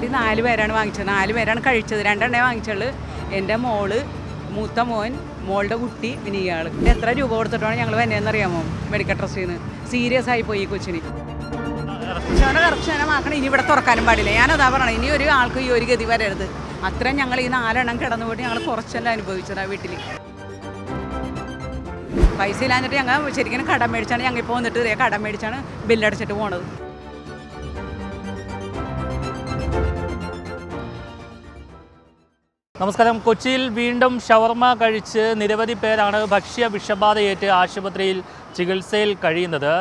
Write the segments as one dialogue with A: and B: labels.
A: വീട്ടിൽ നാല് പേരാണ് വാങ്ങിച്ചത്. നാല് പേരാണ് കഴിച്ചത്. രണ്ടെണ്ണേ വാങ്ങിച്ചുള്ളൂ. എന്റെ മോൾ മൂത്ത മോൻ മോളുടെ കുട്ടി പിന്നെ എത്ര രൂപ കൊടുത്തിട്ടാണ് ഞങ്ങൾ വന്നതെന്ന് അറിയാമോ മെഡിക്കൽ ട്രസ്റ്റിൽ നിന്ന് സീരിയസ് ആയി പോയി ഈ കൊച്ചിന് കർശന കർശനമാക്കണം ഇനി ഇവിടെ തുറക്കാനും പാടില്ല. ഞാനതാ പറയണം. ഇനി ഒരു ആൾക്ക് ഈ ഒരു ഗതി വരരുത്. അത്രയും ഞങ്ങൾ ഈ നാലെണ്ണം കിടന്നു പോയിട്ട് ഞങ്ങൾ കുറച്ചെല്ലാം അനുഭവിച്ചതാ വീട്ടിൽ പൈസ ഇല്ലാഞ്ഞിട്ട് ഞങ്ങൾ ശരിക്കും കടം മേടിച്ചാണ് ഞങ്ങൾ ഇപ്പോൾ വന്നിട്ട് കടം മേടിച്ചാണ് ബില്ലടച്ചിട്ട് പോണത്.
B: നമസ്കാരം. കൊച്ചിയിൽ വീണ്ടും ഷവർമ കഴിച്ച് നിരവധി പേരാണ് ഭക്ഷ്യ വിഷബാധയേറ്റ് ആശുപത്രിയിൽ ചികിത്സയിൽ കഴിയുന്നത്.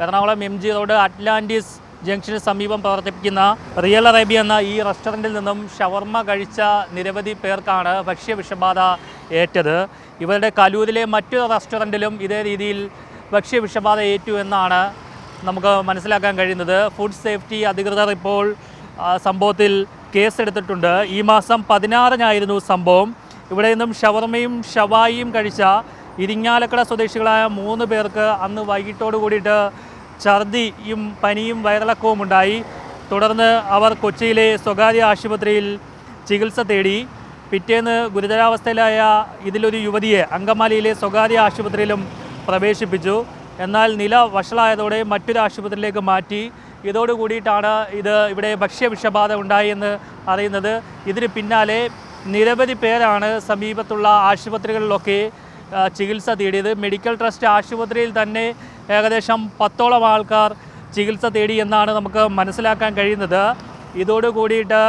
B: Ernakulam M G road Atlantis junction സമീപം പ്രവർത്തിപ്പിക്കുന്ന റിയൽ അറേബ്യ എന്ന ഈ റെസ്റ്റോറന്റിൽ നിന്നും ഷവർമ കഴിച്ച നിരവധി പേർക്കാണ് ഭക്ഷ്യ വിഷബാധ ഏറ്റത്. ഇവരുടെ കലൂരിലെ മറ്റൊരു റെസ്റ്റോറന്റിലും ഇതേ രീതിയിൽ ഭക്ഷ്യ വിഷബാധ ഏറ്റു എന്നാണ് നമുക്ക് മനസ്സിലാക്കാൻ കഴിയുന്നത്. ഫുഡ് സേഫ്റ്റി അധികൃതർ ഇപ്പോൾ സംഭവത്തിൽ കേസെടുത്തിട്ടുണ്ട്. ഈ മാസം പതിനാറിനായിരുന്നു സംഭവം. ഇവിടെ നിന്നും ഷവർമയും ഷവായിയും കഴിച്ച ഇരിങ്ങാലക്കട സ്വദേശികളായ മൂന്ന് പേർക്ക് അന്ന് വൈകിട്ടോട് കൂടിയിട്ട് ഛർദിയും പനിയും വയറിളക്കവും ഉണ്ടായി. തുടർന്ന് അവർ കൊച്ചിയിലെ സ്വകാര്യ ആശുപത്രിയിൽ ചികിത്സ തേടി. പിറ്റേന്ന് ഗുരുതരാവസ്ഥയിലായ ഇതിലൊരു യുവതിയെ അങ്കമാലിയിലെ സ്വകാര്യ ആശുപത്രിയിലും പ്രവേശിപ്പിച്ചു. എന്നാൽ നില വഷളായതോടെ മറ്റൊരു ആശുപത്രിയിലേക്ക് മാറ്റി. ഇതോട് കൂടിയിട്ടാണ് ഇത് ഇവിടെ ഭക്ഷ്യവിഷബാധ ഉണ്ടായെന്ന് അറിയുന്നത്. ഇതിന് പിന്നാലെ നിരവധി പേരാണ് സമീപത്തുള്ള ആശുപത്രികളിലൊക്കെ ചികിത്സ തേടിയത്. മെഡിക്കൽ ട്രസ്റ്റ് ആശുപത്രിയിൽ തന്നെ ഏകദേശം പത്തോളം ആൾക്കാർ ചികിത്സ തേടി എന്നാണ് നമുക്ക് മനസ്സിലാക്കാൻ കഴിയുന്നത്. ഇതോട് കൂടിയിട്ട്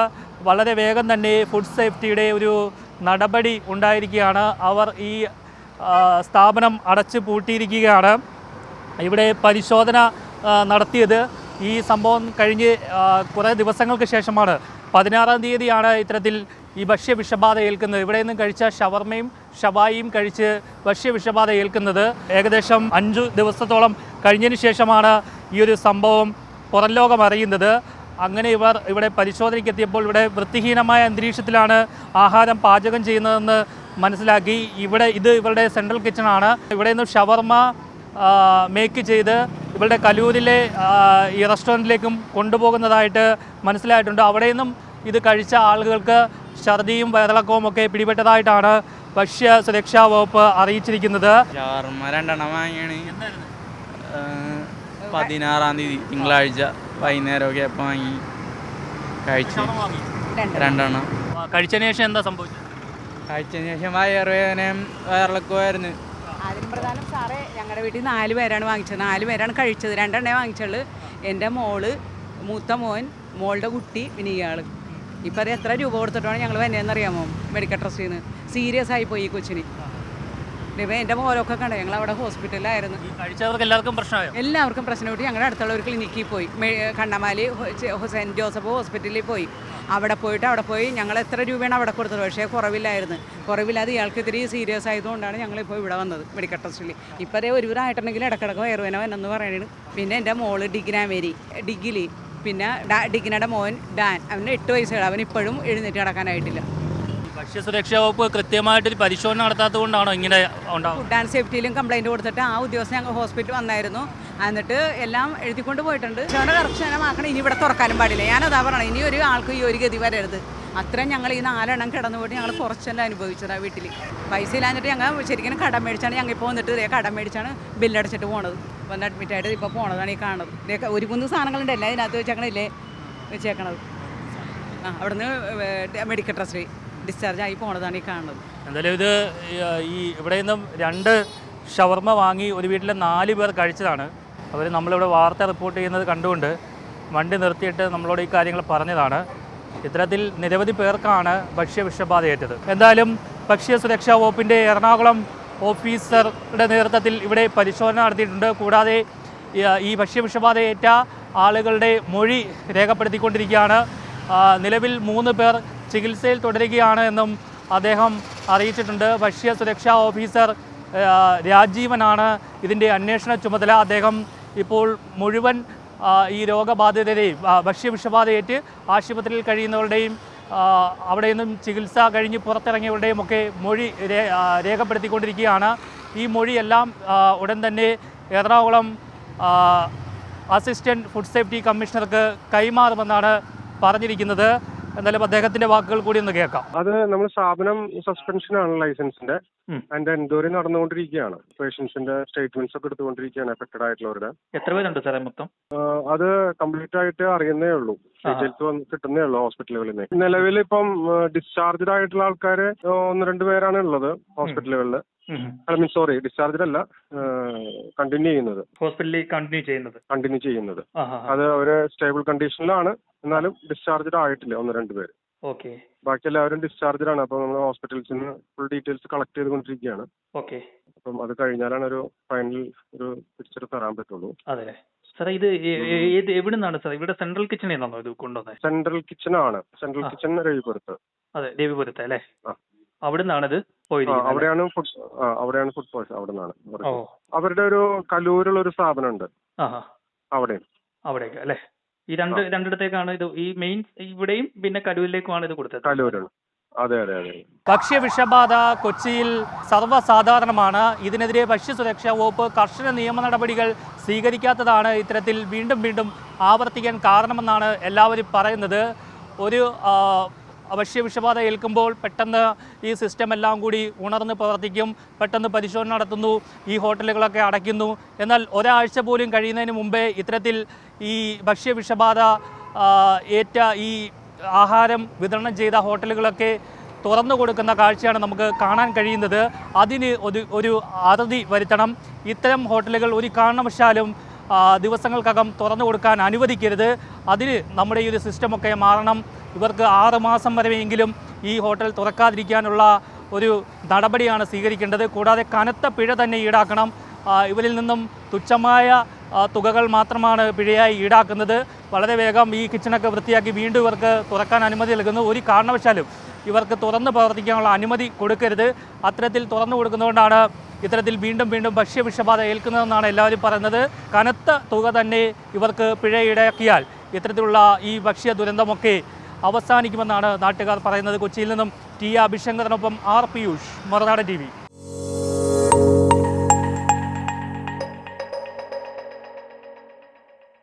B: വളരെ വേഗം തന്നെ ഫുഡ് സേഫ്റ്റിയുടെ ഒരു നടപടി ഉണ്ടായിരിക്കുകയാണ്. അവർ ഈ സ്ഥാപനം അടച്ചു പൂട്ടിയിരിക്കുകയാണ് ഇവിടെ പരിശോധന നടത്തിയത്. ഈ സംഭവം കഴിഞ്ഞ് കുറേ ദിവസങ്ങൾക്ക് ശേഷമാണ് പതിനാറാം തീയതിയാണ് ഇത്തരത്തിൽ ഈ ഭക്ഷ്യ വിഷബാധ ഏൽക്കുന്നത്. ഇവിടെ നിന്നും കഴിച്ച ഷവർമയും ഷവായിയും കഴിച്ച് ഭക്ഷ്യ വിഷബാധ ഏൽക്കുന്നത് ഏകദേശം അഞ്ചു ദിവസത്തോളം കഴിഞ്ഞതിന് ശേഷമാണ് ഈ ഒരു സംഭവം പുറം ലോകം അറിയുന്നത്. അങ്ങനെ ഇവർ ഇവിടെ പരിശോധനയ്ക്ക് എത്തിയപ്പോൾ ഇവിടെ വൃത്തിഹീനമായ അന്തരീക്ഷത്തിലാണ് ആഹാരം പാചകം ചെയ്യുന്നതെന്ന് മനസ്സിലാക്കി. ഇവിടെ ഇത് ഇവരുടെ സെൻട്രൽ കിച്ചണാണ് ഇവിടെ നിന്ന് ഷവർമ മേക്ക് ചെയ്ത് ഇവരുടെ കലൂരിലെ ഈ റെസ്റ്റോറന്റിലേക്കും കൊണ്ടുപോകുന്നതായിട്ട് മനസ്സിലായിട്ടുണ്ട്. അവിടെ നിന്നും ഇത് കഴിച്ച ആളുകൾക്ക് ഛർദിയും വയറിളക്കവും ഒക്കെ പിടിപെട്ടതായിട്ടാണ് ഭക്ഷ്യ സുരക്ഷാ വകുപ്പ് അറിയിച്ചിരിക്കുന്നത്.
C: രണ്ടെണ്ണം വാങ്ങിയാണ്. പതിനാറാം തീയതി തിങ്കളാഴ്ച വൈകുന്നേരമൊക്കെ അപ്പം വാങ്ങി കഴിച്ചു രണ്ടെണ്ണം.
B: കഴിച്ചതിന് ശേഷം എന്താ സംഭവിച്ചത്?
C: കഴിച്ചതിന് ശേഷം വയറുവേദനയും വയറിളക്കുമായിരുന്നു
A: പ്രധാനം സാറേ ഞങ്ങളുടെ വീട്ടിൽ നാല് പേരാണ് വാങ്ങിച്ചത്. നാല് പേരാണ് കഴിച്ചത്. രണ്ടെണ്ണേ വാങ്ങിച്ചുള്ളൂ. എന്റെ മോൾ മൂത്ത മോൻ മോളുടെ കുട്ടി പിന്നെ ഇയാൾ ഇപ്പം അത് എത്ര രൂപ കൊടുത്തിട്ടാണ് ഞങ്ങൾ വന്നതെന്ന് അറിയാമോ മെഡിക്കൽ ട്രസ്റ്റിൽ നിന്ന് സീരിയസ് ആയി പോയി ഈ കൊച്ചിന്. ഇപ്പം എന്റെ മോരൊക്കെ കണ്ടോ? ഞങ്ങൾ അവിടെ ഹോസ്പിറ്റലിലായിരുന്നു.
B: കഴിച്ചവർക്ക് എല്ലാവർക്കും പ്രശ്നമായോ?
A: എല്ലാവർക്കും പ്രശ്നമായിട്ട് ഞങ്ങളുടെ അടുത്തുള്ള ഒരു ക്ലിനിക്കിൽ പോയി. കണ്ണമാലി സെന്റ് ജോസഫ് ഹോസ്പിറ്റലിൽ പോയി. അവിടെ പോയിട്ട് അവിടെ പോയി ഞങ്ങൾ എത്ര രൂപയാണ് അവിടെ കൊടുത്തത്? പക്ഷേ കുറവില്ലായിരുന്നു. കുറവില്ലാതെ ഇയാൾക്ക് ഇത്തിരി സീരിയസ് ആയതുകൊണ്ടാണ് ഞങ്ങളിപ്പോൾ ഇവിടെ വന്നത് മെഡിക്കൽ ടെസ്റ്റിൽ ഇപ്പോൾ അതേ ഒരു ആയിട്ടുണ്ടെങ്കിൽ ഇടക്കിടക്ക് വയറുവേന വന്നെന്ന് പറയുന്നത് പിന്നെ എന്റെ മോൾ ഡിഗ്നാമേരി ഡിഗിലി പിന്നെ ഡാ- ഡിഗ്നയുടെ മോൻ ഡാൻ. അവന് എട്ട് വയസ്സുകൾ അവൻ ഇപ്പോഴും എഴുന്നേറ്റ് നടക്കാനായിട്ടില്ല
B: ഭക്ഷ്യ സുരക്ഷാ വകുപ്പ് കൃത്യമായിട്ടൊരു പരിശോധന നടത്താത്തത് കൊണ്ടാണോ ഇങ്ങനെ ഉണ്ടാവുന്നത്?
A: ഫുഡ് ആൻഡ് സേഫ്റ്റിയിലും കംപ്ലൈന്റ് കൊടുത്തിട്ട് ആ ഉദ്യോഗസ്ഥൻ ഞങ്ങൾ ഹോസ്പിറ്റലിൽ വന്നായിരുന്നു. എന്നിട്ട് എല്ലാം എഴുതിക്കൊണ്ട് പോയിട്ടുണ്ട്. ഞങ്ങളുടെ കർശനമാക്കണം ഇനി ഇവിടെ തുറക്കാനും പാടില്ല. ഞാനതാ പറയണം ഇനി ഒരു ആൾക്ക് ഈ ഒരു ഗതി വരരുത്. അത്രയും ഞങ്ങൾ ഈ നാലെണ്ണം കിടന്നു പോയിട്ട് ഞങ്ങൾ കുറച്ചെല്ലാം അനുഭവിച്ചതാണ് വീട്ടിൽ പൈസ ഇല്ലാഞ്ഞിട്ട് ഞങ്ങൾ ശരിക്കും കടം മേടിച്ചാണ് ഞങ്ങൾ ഇപ്പോൾ വന്നിട്ട് ഇതേ കടം മേടിച്ചാണ് ബില്ലടച്ചിട്ട് പോണത്. വന്ന് അഡ്മിറ്റ് ആയിട്ട് ഇപ്പോൾ പോണതാണ് ഈ കാണുന്നത്. ഇതേ ഒരു കുന്ന് സാധനങ്ങളുണ്ടല്ലേ അതിനകത്ത് വെച്ചേക്കണില്ലേ വെച്ചേക്കണത് ആ അവിടുന്ന് മെഡിക്കൽ ട്രസ്റ്റിൽ ഡിസ്ചാർജ് ആയി പോണതാണ് ഈ കാണുന്നത്.
B: എന്തായാലും ഇത് ഈ ഇവിടെ നിന്നും രണ്ട് ഷവർമ വാങ്ങി ഒരു വീട്ടിലെ നാല് പേർ കഴിച്ചതാണ്. അവർ നമ്മളിവിടെ വാർത്ത റിപ്പോർട്ട് ചെയ്യുന്നത് കണ്ടുകൊണ്ട് വണ്ടി നിർത്തിയിട്ട് നമ്മളോട് ഈ കാര്യങ്ങൾ പറഞ്ഞതാണ്. ഇത്തരത്തിൽ നിരവധി പേർക്കാണ് ഭക്ഷ്യ വിഷബാധയേറ്റത് എന്തായാലും ഭക്ഷ്യ സുരക്ഷാ വകുപ്പിന്റെ എറണാകുളം ഓഫീസറുടെ നേതൃത്വത്തിൽ ഇവിടെ പരിശോധന നടത്തിയിട്ടുണ്ട്. കൂടാതെ ഈ- ഭക്ഷ്യ വിഷബാധയേറ്റ ആളുകളുടെ മൊഴി രേഖപ്പെടുത്തിക്കൊണ്ടിരിക്കുകയാണ്. നിലവിൽ മൂന്ന് പേർ ചികിത്സയിൽ തുടരുകയാണ് എന്നും അദ്ദേഹം അറിയിച്ചിട്ടുണ്ട്. ഭക്ഷ്യ സുരക്ഷാ ഓഫീസർ രാജീവനാണ് ഇതിന്റെ അന്വേഷണ ചുമതല. അദ്ദേഹം ഇപ്പോൾ മുഴുവൻ ഈ രോഗബാധിതരെയും ഭക്ഷ്യ ഭക്ഷ്യവിഷബാധയേറ്റ് ആശുപത്രിയിൽ കഴിയുന്നവരുടെയും അവിടെ നിന്നും ചികിത്സ കഴിഞ്ഞ് പുറത്തിറങ്ങിയവരുടെയും ഒക്കെ മൊഴി രേഖപ്പെടുത്തിക്കൊണ്ടിരിക്കുകയാണ്. ഈ മൊഴിയെല്ലാം ഉടൻ തന്നെ എറണാകുളം അസിസ്റ്റന്റ് ഫുഡ് സേഫ്റ്റി കമ്മീഷണർക്ക് കൈമാറുമെന്നാണ് പറഞ്ഞിരിക്കുന്നത്. എന്തായാലും അദ്ദേഹത്തിന്റെ വാക്കുകൾ കൂടി ഒന്ന് കേൾക്കാം
D: അത് നമ്മുടെ സ്ഥാപനം സസ്പെൻഷനാണ് ലൈസൻസിന്റെ. അതിന്റെ എൻക്വയറി നടന്നുകൊണ്ടിരിക്കുകയാണ്. പേഷ്യൻസിന്റെ സ്റ്റേറ്റ്മെന്റ്സ് ഒക്കെ എടുത്തുകൊണ്ടിരിക്കുകയാണ് എഫക്റ്റഡ് ആയിട്ടുള്ളവരുടെ.
B: എത്ര പേരുണ്ട് സാറേ മൊത്തം?
D: അത് കംപ്ലീറ്റ് ആയിട്ട് അറിയുന്നേ ഉള്ളൂ. ഡീറ്റെയിൽസ് വന്ന് കിട്ടുന്നേ ഉള്ളൂ ഹോസ്പിറ്റലുകളിൽ നിന്ന്. നിലവിൽ ഇപ്പം ഡിസ്ചാർജ്ഡ് ആയിട്ടുള്ള ആൾക്കാർ ഒന്ന് രണ്ട് പേരാണ് ഉള്ളത് ഹോസ്പിറ്റലുകളിൽ ഐ മീൻ സോറി ഡിസ്ചാർജ്ഡ് അല്ല കണ്ടിന്യൂ ചെയ്യുന്നത്.
B: ഹോസ്പിറ്റലിൽ കണ്ടിന്യൂ ചെയ്യുന്നത്.
D: കണ്ടിന്യൂ ചെയ്യുന്നത്. അത് ഒരു സ്റ്റേബിൾ കണ്ടീഷനിലാണ് എന്നാലും ഡിസ്ചാർജ്ഡ് ആയിട്ടില്ല ഒന്ന് രണ്ട് പേര്.
B: ഓക്കെ
D: ബാക്കി എല്ലാവരും ഡിസ്ചാർജ്ഡ് ആണ് അപ്പോൾ നമ്മൾ ഹോസ്പിറ്റൽസിൽ നിന്ന് ഫുൾ ഡീറ്റെയിൽസ് കളക്ട് ചെയ്തുകൊണ്ടിരിക്കുകയാണ്.
B: ഓക്കെ.
D: അപ്പം അത് കഴിഞ്ഞാലാണ് ഒരു ഫൈനൽ ഒരു പിക്ചർ തരാൻ പറ്റുള്ളൂ.
B: അതെ സാർ ഇത് ഏത് എവിടെ നിന്നാണ് സാർ ഇവിടെ സെൻട്രൽ കിച്ചണിൽ നിന്നാണോ ഇത് കൊണ്ടുവന്നത്
D: സെൻട്രൽ കിച്ചൺ ആണ്. സെൻട്രൽ. കിച്ചൺ രവിപുരത്ത്.
B: അതെ ദേവിപുരത്തെ അല്ലേ. അവിടെ നിന്നാണ് ഇത്
D: ആ,
B: പോയിരിക്കുന്നത് അല്ലേ?
D: അവിടെയാണ് ഫുഡ് ആ അവിടെയാണ് ഫുഡ് പോയിസൺ അവിടെ നിന്നാണ് അവരുടെ ഒരു കലൂരുള്ള ഒരു
B: സ്ഥാപനം ഉണ്ട്
D: അവിടെ
B: അവിടേക്ക് അല്ലേ? ഈ രണ്ട് രണ്ടിടത്തേക്കാണ് ഇത് ഈ മെയിൻ ഇവിടെയും പിന്നെ കലൂരിലേക്കുമാണ് ഇത് കൊടുത്തത്.
D: കലൂരാണ് അതെ അതെ അതെ.
B: ഭക്ഷ്യ വിഷബാധ കൊച്ചിയിൽ സർവസാധാരണമാണ്. ഇതിനെതിരെ ഭക്ഷ്യസുരക്ഷാ വകുപ്പ് കർശന നിയമ നടപടികൾ സ്വീകരിക്കാത്തതാണ് ഇത്തരത്തിൽ വീണ്ടും വീണ്ടും ആവർത്തിക്കാൻ കാരണമെന്നാണ് എല്ലാവരും പറയുന്നത്. ഒരു ഭക്ഷ്യ വിഷബാധ ഏൽക്കുമ്പോൾ പെട്ടെന്ന് ഈ സിസ്റ്റം എല്ലാം കൂടി ഉണർന്ന് പ്രവർത്തിക്കും പെട്ടെന്ന് പരിശോധന നടത്തുന്നു ഈ ഹോട്ടലുകളൊക്കെ അടയ്ക്കുന്നു. എന്നാൽ ഒരാഴ്ച പോലും കഴിയുന്നതിന് മുമ്പേ ഇത്തരത്തിൽ ഈ ഭക്ഷ്യ വിഷബാധ ഏറ്റ ഈ ആഹാരം വിതരണം ചെയ്ത ഹോട്ടലുകളൊക്കെ തുറന്നു കൊടുക്കുന്ന കാഴ്ചയാണ് നമുക്ക് കാണാൻ കഴിയുന്നത്. അതിന് ഒരു ഒരു അറുതി വരുത്തണം. ഇത്തരം ഹോട്ടലുകൾ ഒരു കാരണവശാലും ദിവസങ്ങൾക്കകം തുറന്നു കൊടുക്കാൻ അനുവദിക്കരുത്. അതിന് നമ്മുടെ ഈ ഒരു സിസ്റ്റമൊക്കെ മാറണം. ഇവർക്ക് ആറ് മാസം വരെയെങ്കിലും ഈ ഹോട്ടൽ തുറക്കാതിരിക്കാനുള്ള ഒരു നടപടിയാണ് സ്വീകരിക്കേണ്ടത്. കൂടാതെ കനത്ത പിഴ തന്നെ ഈടാക്കണം. ഇവരിൽ നിന്നും തുച്ഛമായ തുകകൾ മാത്രമാണ് പിഴയായി ഈടാക്കുന്നത്. വളരെ വേഗം ഈ കിച്ചണൊക്കെ വൃത്തിയാക്കി വീണ്ടും ഇവർക്ക് തുറക്കാൻ അനുമതി നൽകുന്നു. ഒരു കാരണവശാലും ഇവർക്ക് തുറന്ന് പ്രവർത്തിക്കാനുള്ള അനുമതി കൊടുക്കരുത്. അത്തരത്തിൽ തുറന്നു കൊടുക്കുന്നതുകൊണ്ടാണ് ഇത്തരത്തിൽ വീണ്ടും വീണ്ടും ഭക്ഷ്യ വിഷബാധ ഏൽക്കുന്നതെന്നാണ് എല്ലാവരും പറയുന്നത്. കനത്ത തുക തന്നെ ഇവർക്ക് പിഴ ഈടാക്കിയാൽ ഇത്തരത്തിലുള്ള ഈ ഭക്ഷ്യ ദുരന്തമൊക്കെ അവസാനിക്കുമെന്നാണ് നാട്ടുകാർ പറയുന്നത്. കൊച്ചിയിൽ നിന്നും ടി ആ അഭിശങ്കറിനൊപ്പം ആർ പിയൂഷ് മറുനാട് ടി